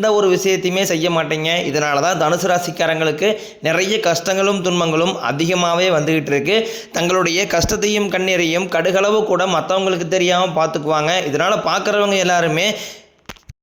எந்த ஒரு விஷயத்தையுமே செய்ய மாட்டீங்க. இதனால தான் தனுசு ராசிக்காரங்களுக்கு நிறைய கஷ்டங்களும் துன்பங்களும் அதிகமாகவே வந்துக்கிட்டு இருக்கு. தங்களுடைய கஷ்டத்தையும் கண்ணீரையும் கடுகளவு கூட மற்றவங்களுக்கு தெரியாமல் பார்த்துக்குவாங்க இதனால் பார்க்குறவங்க எல்லாருமே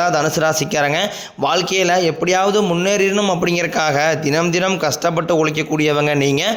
தான் தனுசு ராசிக்காரங்க வாழ்க்கையில் எப்படியாவது முன்னேறிடணும் அப்படிங்கிறக்காக தினம் தினம் கஷ்டப்பட்டு உழைக்கக்கூடியவங்க நீங்கள்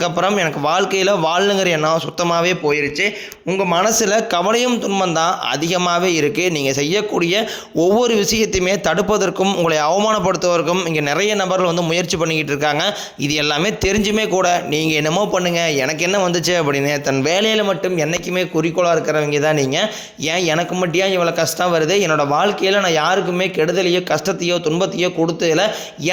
அதுக்கப்புறம் எனக்கு வாழ்க்கையில் வாழணுங்கிற எண்ணம் சுத்தமாகவே போயிருச்சு. உங்கள் மனசில் கவலையும் துன்பம் தான் அதிகமாகவே இருக்குது நீங்கள் செய்யக்கூடிய ஒவ்வொரு விஷயத்தையுமே தடுப்பதற்கும் உங்களை அவமானப்படுத்துவதற்கும் இங்கே நிறைய நபர்கள் வந்து முயற்சி பண்ணிக்கிட்டு இருக்காங்க. இது எல்லாமே தெரிஞ்சுமே கூட நீங்கள் என்னமோ பண்ணுங்கள் எனக்கு என்ன வந்துச்சு அப்படின்னு தன் வேலையில் மட்டும் என்றைக்குமே குறிக்கோளாக இருக்கிறவங்க தான் நீங்கள் ஏன் எனக்கு மட்டும் ஏன் இவ்வளோ கஷ்டம் வருது? என்னோட வாழ்க்கையில் நான் யாருக்குமே கெடுதலையோ கஷ்டத்தையோ துன்பத்தையோ கொடுத்ததில்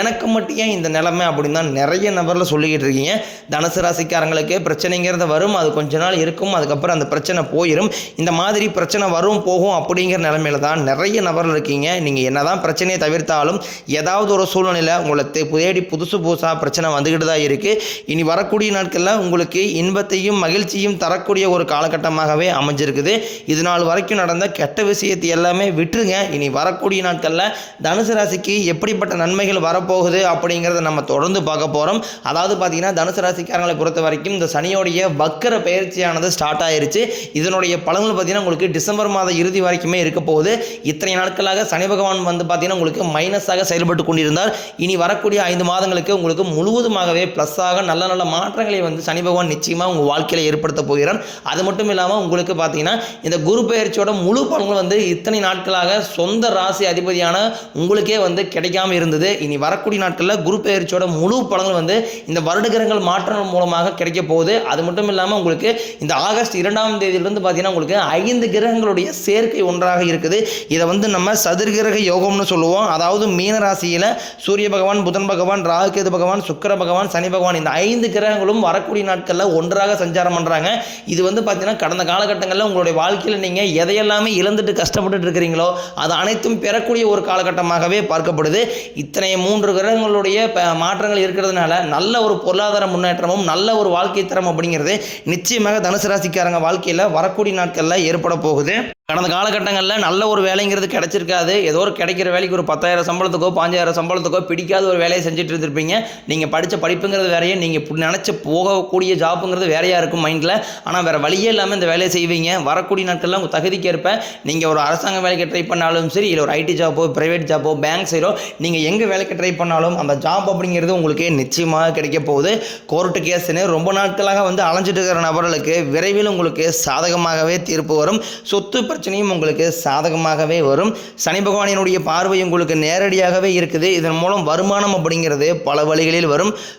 எனக்கு மட்டும் ஏன் இந்த நிலைமை அப்படின்னு தான் நிறைய நபரில் சொல்லிக்கிட்டு இருக்கீங்க. தனுசு ராசிக்காரங்களுக்கு பிரச்சனைங்கிறது வரும். அது கொஞ்ச நாள் இருக்கும். அதுக்கப்புறம் அந்த பிரச்சனை போயிடும் இந்த மாதிரி பிரச்சனை வரும் போகும் அப்படிங்கிற நிலமையில தான் நிறைய நபர்கள் இருக்கீங்க. நீங்கள் என்னதான் பிரச்சனையை தவிர்த்தாலும் ஏதாவது ஒரு சூழ்நிலையில் உங்களை தே- தேடி புதுசு புதுசாக பிரச்சனை வந்துக்கிட்டு தான் இருக்குது இனி வரக்கூடிய நாட்களில் உங்களுக்கு இன்பத்தையும் மகிழ்ச்சியும் தரக்கூடிய ஒரு காலகட்டமாகவே அமைஞ்சிருக்குது. இது நாள் வரைக்கும் நடந்த கெட்ட விஷயத்தை எல்லாமே விட்டுருங்க. இனி வரக்கூடிய நாட்களில் தனுசு ராசிக்கு எப்படிப்பட்ட நன்மைகள் வரப்போகுது அப்படிங்கிறத நம்ம தொடர்ந்து பார்க்க போகிறோம் அதாவது பார்த்தீங்கன்னா தனுசு ராசிக்காரங்களை பொறுத்த வரைக்கும் இந்த சனியோடைய வக்கர பயிற்சியானது ஸ்டார்ட் ஆயிருச்சு. இதனுடைய பலன்கள் பார்த்தீங்கன்னா உங்களுக்கு டிசம்பர் மாத இறுதி வரைக்குமே இருக்க போகுது. இத்தனை நாட்களாக சனி பகவான் வந்து பார்த்தீங்கன்னா உங்களுக்கு மைனஸாக செயல்பட்டு கொண்டிருந்தார். இனி வரக்கூடிய ஐந்து மாதங்களுக்கு உங்களுக்கு முழுவதுமாகவே ப்ளஸ்ஸாக நல்ல நல்ல மாற்றங்களை வந்து சனி பகவான் நிச்சயமாக உங்கள் வாழ்க்கையில் ஏற்படுத்த போகிறார். அது மட்டும் இல்லாமல் உங்களுக்கு பார்த்தீங்கன்னா இந்த குரு பயிற்சியோட முழு பலன்கள் வந்து இத்தனை நாட்களாக சொந்த ராசி அதிபதியான உங்களுக்கே வந்து கிடைக்காம இருந்தது. இனி வரக்கூடிய நாட்களில் குரு பயிற்சியோட முழு பலன்கள் வந்து இந்த வருடகிரகங்கள் மாற்றங்கள் மூலமாக கிடைக்க போகுது. அது மட்டும் இல்லாமல் உங்களுக்கு இந்த ஆகஸ்ட் இரண்டாம் தேதியிலிருந்து பார்த்தீங்கன்னா உங்களுக்கு ஐந்து கிரகங்களுடைய சேர்க்கை ஒன்றாக இருக்குது. இதை வந்து நம்ம சதுர்கிரக யோகம்னு சொல்லுவோம். அதாவது மீன ராசியில் சூரிய பகவான் புதன் பகவான் ராகுகேது பகவான் சுக்கிர பகவான் சனி பகவான் இந்த ஐந்து கிரகங்களும் வரக்கூடிய நாட்களில் ஒன்றாக சஞ்சாரம் பண்ணுறாங்க இது வந்து பார்த்தீங்கன்னா கடந்த காலகட்டங்களில் உங்களுடைய வாழ்க்கையில் நீங்கள் எதையெல்லாமே இழந்துட்டு கஷ்டப்பட்டு இருக்கிறீங்களோ அது அனைத்தும் பெறக்கூடிய ஒரு காலகட்டமாகவே பார்க்கப்படுது. இத்தனை மூன்று கிரகங்களுடைய மாற்றங்கள் இருக்கிறதுனால நல்ல ஒரு பொருளாதார முன்னேற்றமும் நல்ல ஒரு வாழ்க்கை தரம் அப்படிங்கிறது நிச்சயமாக தனுசு ராசிக்காரங்க வாழ்க்கையில் வரக்கூடிய நாட்களில் ஏற்பட போகுது. கடந்த காலகட்டங்களில் நல்ல ஒரு வேலைங்கிறது கிடைச்சிருக்காது. ஏதோ ஒரு கிடைக்கிற வேலைக்கு ஒரு பத்தாயிரம் சம்பளத்துக்கோ பாஞ்சாயிரம் சம்பளத்துக்கோ பிடிக்காத ஒரு வேலையை செஞ்சுட்டு இருந்திருப்பீங்க. நீங்கள் படித்த படிப்புங்கிறது வேறையே நீங்கள் இப்படி நினச்சி போகக்கூடிய ஜாப்புங்கிறது வேறையாக இருக்கும் மைண்டில். ஆனால் வேறு வழியே இல்லாமல் இந்த வேலையை செய்வீங்க. வரக்கூடிய நாட்களில் உங்கள் தகுதிக்கு ஏற்ப நீங்கள் ஒரு அரசாங்க வேலைக்கு ட்ரை பண்ணாலும் சரி இல்லை ஒரு ஐடி ஜாப்போ ப்ரைவேட் ஜாப்போ பேங்க் சைடோ நீங்கள் எங்கே வேலைக்கு ட்ரை பண்ணாலும் அந்த ஜாப் அப்படிங்கிறது உங்களுக்கு நிச்சயமாக கிடைக்க போகுது. கோர்ட்டு கேஸ்னு ரொம்ப நாட்களாக வந்து அலைஞ்சிட்டு இருக்கிற நபர்களுக்கு விரைவில் உங்களுக்கு சாதகமாகவே தீர்ப்பு வரும். சொத்து பிரச்சனையும் உங்களுக்கு சாதகமாகவே வரும். சனி பகவானினுடைய பார்வை உங்களுக்கு நேரடியாகவே இருக்குது. இதன் மூலம் வருமானம் அப்படிங்கிறது பல வழிகளில் வரும்.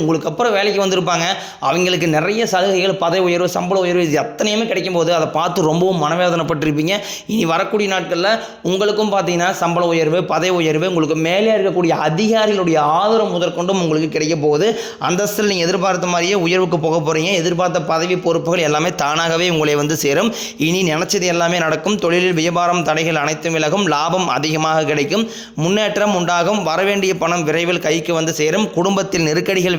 உங்களுக்கு அப்புறம் வேலைக்கு வந்திருப்பாங்க. அவங்களுக்கு நிறைய சலுகைகள் பதவி உயர்வு சம்பள உயர்வு இது அத்தனையுமே கிடைக்கும் போது அதை பார்த்து ரொம்பவும் மனவேதனைப்பட்டிருப்பீங்க. இனி வரக்கூடிய நாட்களில் உங்களுக்கும் பார்த்தீங்கன்னா சம்பள உயர்வு பதவி உயர்வு உங்களுக்கு மேலே இருக்கக்கூடிய அதிகாரிகளுடைய ஆதரவு முதற்கொண்டும் உங்களுக்கு கிடைக்க போகுது. அந்தஸ்தில் நீங்கள் எதிர்பார்த்த மாதிரியே உயர்வுக்கு போக போகிறீங்க எதிர்பார்த்த பதவி பொறுப்புகள் எல்லாமே தானாகவே உங்களை வந்து சேரும். இனி நினச்சது எல்லாமே நடக்கும். தொழிலில் வியாபாரம் தடைகள் அனைத்தும் விலகும். லாபம் அதிகமாக கிடைக்கும். முன்னேற்றம் உண்டாகும். வரவேண்டிய பணம் விரைவில் கைக்கு வந்து சேரும். குடும்பத்தில் நெருக்கடிகள்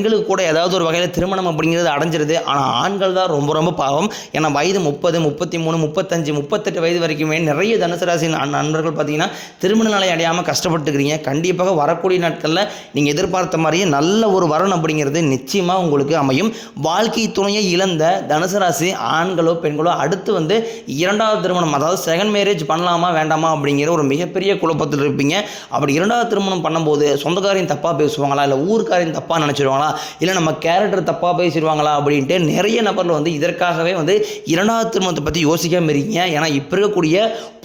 பெண்களுக்கு கூட ஏதாவது ஒரு வகையில் திருமணம் அப்படிங்கிறது அடைஞ்சிருது. ஆனால் ஆண்கள் தான் ரொம்ப ரொம்ப பாவம். ஏன்னா வயது முப்பது முப்பத்தி மூணு முப்பத்தஞ்சு முப்பத்தெட்டு வயது வரைக்குமே நிறைய தனுசு நண்பர்கள் பார்த்தீங்கன்னா திருமண நிலை அடையாமல் கஷ்டப்பட்டுக்கிறீங்க. கண்டிப்பாக வரக்கூடிய நாட்களில் நீங்கள் எதிர்பார்த்த மாதிரியே நல்ல ஒரு வரன் அப்படிங்கிறது நிச்சயமாக உங்களுக்கு அமையும். வாழ்க்கை துணையை இழந்த தனுசு ராசி ஆண்களோ பெண்களோ அடுத்து வந்து இரண்டாவது திருமணம் அதாவது செகண்ட் மேரேஜ் பண்ணலாமா வேண்டாமா அப்படிங்கிற ஒரு மிகப்பெரிய குழப்பத்தில் இருப்பீங்க அப்படி இரண்டாவது திருமணம் பண்ணும்போது சொந்தக்காரையும் தப்பாக பேசுவாங்களா இல்லை ஊருக்காரையும் தப்பாக நினச்சிடுவாங்களா இல்லை நம்ம கேரக்டர் தப்பாக பேசிடுவாங்களா அப்படின்ட்டு நிறைய நபர்கள் வந்து இதற்காகவே வந்து இரண்டாவது திருமணத்தை பற்றி யோசிக்காமல் இருக்கீங்க. ஏன்னா இப்போ இருக்கக்கூடிய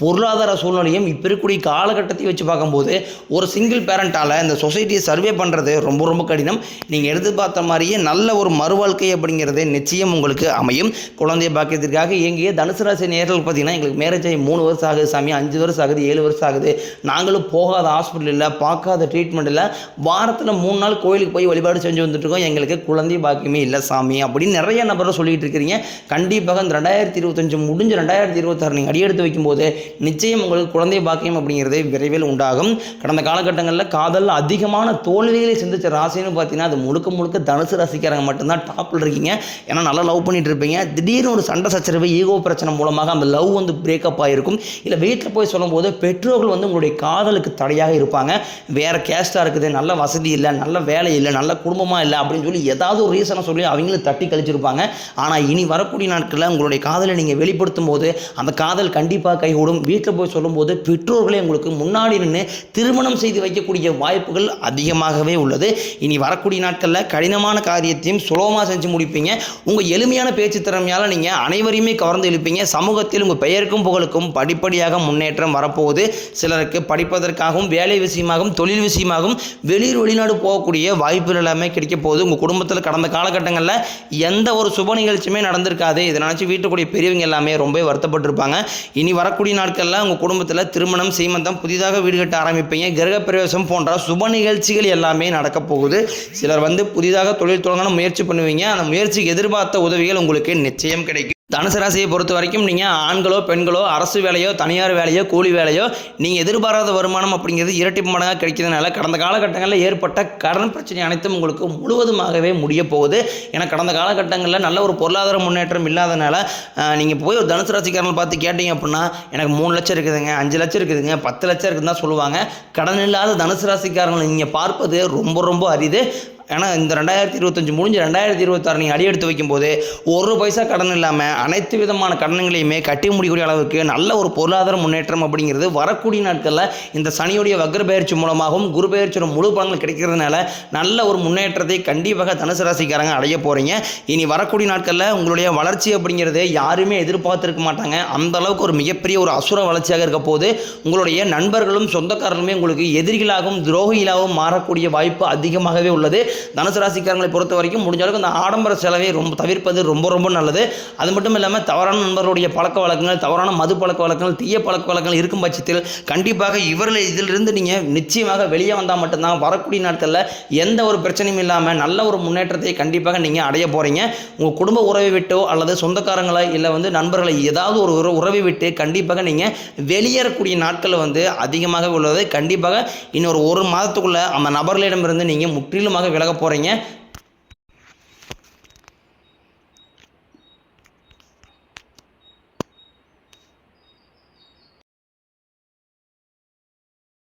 பொருளாதார சூழ்நிலையும் இப்போ இருக்கக்கூடிய காலகட்டத்தையும் வச்சு பார்க்கும்போது ஒரு சிங்கிள் பேரண்ட்டால் இந்த சொசைட்டியை சர்வே பண்ணுறது ரொம்ப ரொம்ப கடினம். நீங்கள் எதிர்பார்த்த மாதிரியே நல்ல ஒரு மறுவாழ்க்கை அப்படிங்கிறது நிச்சயம் உங்களுக்கு அமையும். குழந்தை பாக்கியத்திற்காக இயங்கிய தனுசு ராசி நேர்கள் பார்த்தீங்கன்னா எங்களுக்கு மேரேஜ் ஆகி மூணு வருஷம் ஆகுது சாமி அஞ்சு வருஷம் ஆகுது ஏழு வருஷம் ஆகுது. நாங்களும் போகாத ஹாஸ்பிட்டல் இல்லை பார்க்காத ட்ரீட்மெண்ட் இல்லை. வாரத்தில் மூணு நாள் கோயிலுக்கு போய் வழிபாடு செஞ்சு இருந்துட்டுருக்கோம். எங்களுக்கு குழந்தை பாக்கியமே இல்லை சாமி அப்படின்னு நிறைய நபரை சொல்லிட்டு இருக்கிறீங்க கண்டிப்பாக இந்த ரெண்டாயிரத்தி இருபத்தஞ்சு முடிஞ்சு ரெண்டாயிரத்தி இருபத்தாறு நீங்கள் அடியெடுத்து வைக்கும்போது நிச்சயம் உங்களுக்கு குழந்தை பாக்கியம் அப்படிங்கிறது விரைவில் உண்டாகும். கடந்த காலகட்டங்களில் காதலில் அதிகமான தோல்விகளை சிந்திச்ச ராசின்னு பார்த்தீங்கன்னா அது முழுக்க முழுக்க தனுசு ராசிக்காரங்க மட்டும்தான் டாப்பில் இருக்கீங்க. ஏன்னா நல்லா லவ் பண்ணிட்டு இருப்பீங்க. திடீர்னு ஒரு சண்டை சச்சரவு ஈகோ பிரச்சனை மூலமாக அந்த லவ் வந்து பிரேக்கப் ஆகிருக்கும் இல்லை வீட்டில் போய் சொல்லும்போது பெற்றோர்கள் வந்து உங்களுடைய காதலுக்கு தடையாக இருப்பாங்க. வேறு கேஸ்ட்டாக இருக்குது நல்ல வசதி இல்லை நல்ல வேலை இல்லை நல்ல குடும்பமாக இல்லை அப்படின்னு சொல்லி ஏதாவது ஒரு ரீசனை சொல்லி அவங்களும் தட்டி கழிச்சிருப்பாங்க. ஆனால் இனி வரக்கூடிய நாட்களில் உங்களுடைய காதலை நீங்கள் வெளிப்படுத்தும் போது அந்த காதல் கண்டிப்பாக கைகூடும். வீட்டில் போய் சொல்லும்போது பெற்றோர்களே உங்களுக்கு முன்னாடி நின்று திருமணம் செய்து வைக்கக்கூடிய வாய்ப்புகள் அதிகமாகவே உள்ளது. இனி வரக்கூடிய நாட்களில் கடினமான காரியத்தையும் சுலபமாக செஞ்சு முடிப்பீங்க. உங்கள் எளிமையான பேச்சு திறமையால் நீங்கள் அனைவரையுமே கவர்ந்து இழுப்பீங்க. சமூகத்தில் உங்கள் பெயருக்கும் புகழுக்கும் படிப்படியாக முன்னேற்றம் வரப்போகுது. சிலருக்கு படிப்பதற்காகவும் வேலை விஷயமாகவும் தொழில் விஷயமாகவும் வெளியூர் வெளிநாடு போகக்கூடிய வாய்ப்புகள் எல்லாமே கிடைக்கும் கிடைக்க போகுது உங்கள் குடும்பத்தில் கடந்த காலகட்டங்களில் எந்த ஒரு சுப நிகழ்ச்சியுமே நடந்திருக்காது. இதை நினச்சி வீட்டுக்குரிய பெரியவங்க எல்லாமே ரொம்ப வருத்தப்பட்டிருப்பாங்க. இனி வரக்கூடிய நாட்களில் உங்கள் குடும்பத்தில் திருமணம் சீமந்தம் புதிதாக வீடு கட்ட ஆரம்பிப்பீங்க. கிரகப்பிரவேசம் போன்ற சுப நிகழ்ச்சிகள் எல்லாமே நடக்க போகுது. சிலர் வந்து புதிதாக தொழில் தொடங்கணும் முயற்சி பண்ணுவீங்க. அந்த முயற்சிக்கு எதிர்பார்த்த உதவிகள் உங்களுக்கு நிச்சயம் கிடைக்கும். தனுசு ராசியை பொறுத்த வரைக்கும் நீங்கள் ஆண்களோ பெண்களோ அரசு வேலையோ தனியார் வேலையோ கூலி வேலையோ நீங்கள் எதிர்பாராத வருமானம் அப்படிங்கிறது இரட்டி மடங்காக கிடைக்கிறதுனால கடந்த காலகட்டங்களில் ஏற்பட்ட கடன் பிரச்சனை அனைத்தும் உங்களுக்கு முழுவதுமாகவே முடிய போகுது. ஏன்னா கடந்த காலகட்டங்களில் நல்ல ஒரு பொருளாதார முன்னேற்றம் இல்லாதனால நீங்கள் போய் ஒரு தனுசு ராசிக்காரங்களை பார்த்து கேட்டீங்க அப்படின்னா எனக்கு மூணு லட்சம் இருக்குதுங்க அஞ்சு லட்சம் இருக்குதுங்க பத்து லட்சம் இருக்குதுன்னு தான் சொல்லுவாங்க. கடன் இல்லாத தனுசு ராசிக்காரங்களை நீங்கள் பார்ப்பது ரொம்ப ரொம்ப அரிது. ஏன்னா இந்த ரெண்டாயிரத்தி இருபத்தஞ்சு முடிஞ்சு ரெண்டாயிரத்தி இருபத்தாறு நீங்கள் அடியெடுத்து வைக்கும்போது ஒரு பைசா கடன் இல்லாமல் அனைத்து விதமான கடன்களையுமே கட்டி முடிக்கக்கூடிய அளவுக்கு நல்ல ஒரு பொருளாதார முன்னேற்றம் அப்படிங்கிறது வரக்கூடிய நாட்களில் இந்த சனியுடைய வக்ர பயிற்சி மூலமாகவும் குரு பயிற்சியோட முழு பலன்கள் கிடைக்கிறதுனால நல்ல ஒரு முன்னேற்றத்தை கண்டிப்பாக தனுசு ராசிக்காரங்க அடைய போகிறீங்க இனி வரக்கூடிய நாட்களில் உங்களுடைய வளர்ச்சி அப்படிங்கிறது யாருமே எதிர்பார்த்துருக்க மாட்டாங்க. அந்த அளவுக்கு ஒரு மிகப்பெரிய ஒரு அசுர வளர்ச்சியாக இருக்க போது உங்களுடைய நண்பர்களும் சொந்தக்காரர்களுமே உங்களுக்கு எதிரிகளாகவும் துரோகிகளாகவும் மாறக்கூடிய வாய்ப்பு அதிகமாகவே உள்ளது. தனுசு ராசிக்காரங்களை பொறுத்த வரைக்கும் முடிஞ்ச அளவுக்கு அந்த ஆடம்பர செலவை ரொம்ப தவிர்ப்பது ரொம்ப ரொம்ப நல்லது. அது மட்டும் இல்லாமல் தவறான நண்பர்களுடைய பழக்க வழக்கங்கள் தவறான மது பழக்க வழக்கங்கள் தீய பழக்க வழக்கங்கள் இருக்கும் பட்சத்தில் கண்டிப்பாக இவர்கள் இதிலிருந்து நீங்கள் நிச்சயமாக வெளியே வந்தால் மட்டும்தான் வரக்கூடிய நாட்களில் எந்த ஒரு பிரச்சனையும் இல்லாமல் நல்ல ஒரு முன்னேற்றத்தை கண்டிப்பாக நீங்கள் அடைய போகிறீங்க உங்கள் குடும்ப உறவை விட்டோ அல்லது சொந்தக்காரங்களை இல்லை வந்து நண்பர்களை ஏதாவது ஒரு உறவை விட்டு கண்டிப்பாக நீங்கள் வெளியேறக்கூடிய நாட்கள் வந்து அதிகமாக உள்ளது. கண்டிப்பாக இன்னொரு ஒரு மாதத்துக்குள்ளே அந்த நபர்களிடமிருந்து நீங்கள் முற்றிலுமாக விலக போகிறீங்க